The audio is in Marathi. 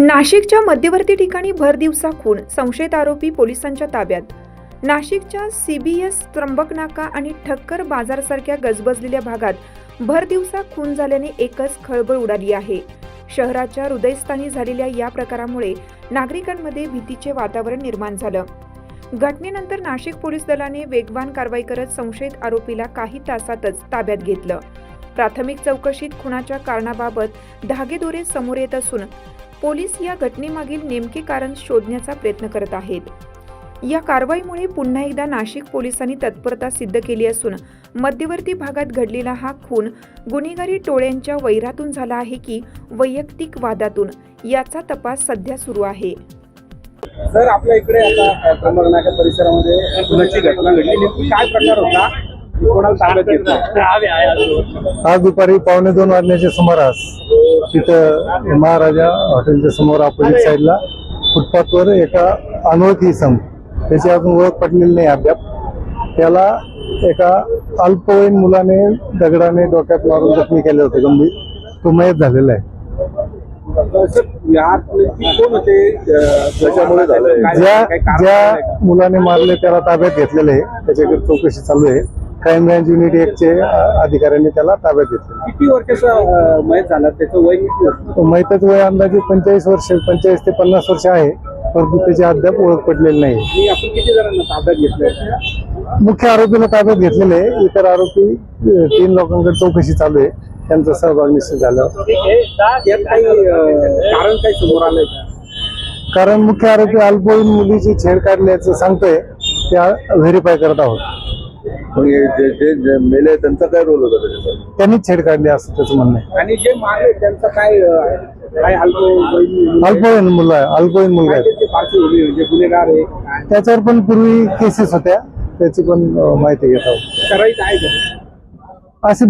नाशिकच्या मध्यवर्ती ठिकाणी भर दिवसा खून संशयित आरोपी पोलिसांच्या ताब्यात. नाशिकच्या सीबीएस त्र्यंबकनाका आणि ठक्कर बाजारसारख्या गजबजलेल्या भागात भर दिवसा खून झाल्याने एकच खळबळ उडाली आहे. शहराच्या हृदयस्थानी झालेल्या या प्रकारामुळे नागरिकांमध्ये भीतीचे वातावरण निर्माण झालं. घटनेनंतर नाशिक पोलीस दलाने वेगवान कारवाई करत संशयित आरोपीला काही तासातच ताब्यात घेतलं. प्राथमिक चौकशीत खुनाच्या कारणाबाबत धागेदोरे समोर येत असून पोलीस या घटनेमागील नेमके कारण शोधण्याचा प्रयत्न करत आहेत. या कारवाईमुळे पुन्हा एकदा नाशिक पोलिसांनी तत्परता सिद्ध केली असून मध्यवर्ती भागात घडलेला हा खून गुन्हेगारी टोळ्यांच्या वैरातून झाला आहे की वैयक्तिक वादातून याचा तपास सध्या सुरू आहे. सर आपल्या इकडे आता परिसरामध्ये घटना घडली. काय प्रकार होता? आज. दुपारी पावणे दोन वाजण्याच्या सुमारास तिथं महाराजा हॉटेलच्या समोर अपोजिट साईडला फुटपाथवर एका अनोळखी इसम त्याची अजून ओळख पटलेली नाही अद्याप. त्याला एका अल्पवयीन मुलाने दगडाने डोक्यात मारून जखमी केले होते. गंभीर तो मयत झालेला आहे. ज्या ज्या? मुलाने मारले त्याला ताब्यात घेतलेले आहे. त्याच्याकडे चौकशी चालू आहे. क्राईम ब्रँच युनिट एकचे अधिकाऱ्यांनी त्याला ताब्यात घेतले किती वर्षाचा मयत झाला? त्याचं वय किती मैताच वय अंदाजे पंचेचाळीस वर्ष पंचेचाळीस ते पन्नास वर्ष आहे. परंतु त्याची अद्याप ओळख पडलेली नाही. आणि आपण किती जणांना ताब्यात मुख्य आरोपीला ताब्यात घेतलेले आहे. इतर आरोपी अ, तीन लोकांकडे चौकशी चालू आहे. त्यांचा सहभाग निश्चित झाल्यावर यात काही अं, कारण काही समोर आलंय का? कारण मुख्य आरोपी अल्पवयीन मुलीची छेड काढल्याचं सांगतोय. त्या व्हेरीफाय करत आहोत. मग हे जे जे जे मेले त्यांचा काय रोल होता त्याच्यात? त्यांनीच छेड काढली असं त्याचं म्हणणं आहे. आणि जे मारले त्यांचा काय अं, काय अल्प अल्पवयीन मुलं आहे अल्पवयीन मुलगा आहे त्यांची पार्श्वभूमी म्हणजे गुन्हेगार आहे काय त्याच्यावर पण पूर्वी केसेस होत्या त्याची पण अ, माहिती घेत आहोत. करायचं आहे का? अशी